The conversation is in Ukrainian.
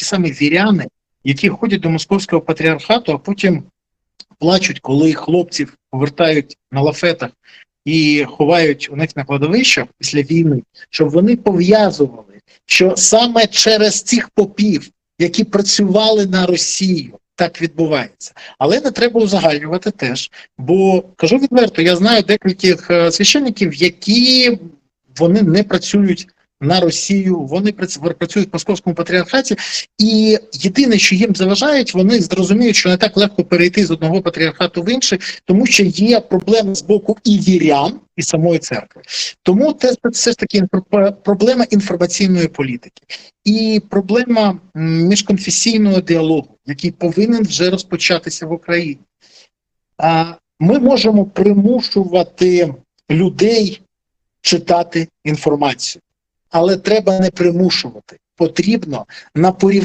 ті самі віряни, які ходять до московського патріархату, а потім плачуть, коли хлопців повертають на лафетах і ховають у них на кладовищах після війни, щоб вони пов'язували, що саме через цих попів, які працювали на Росію, так відбувається. Але не треба узагальнювати теж. Бо кажу відверто, я знаю декількох е, священників, які вони не працюють на Росію, вони прац- працюють в московському патріархаті, і єдине, що їм заважають, вони зрозуміють, що не так легко перейти з одного патріархату в інший, тому що є проблеми з боку і вірян, і самої церкви. Тому це все ж таки проблема інформаційної політики і проблема міжконфесійного діалогу, який повинен вже розпочатися в Україні. А ми можемо примушувати людей читати інформацію, але треба не примушувати. Потрібно на порів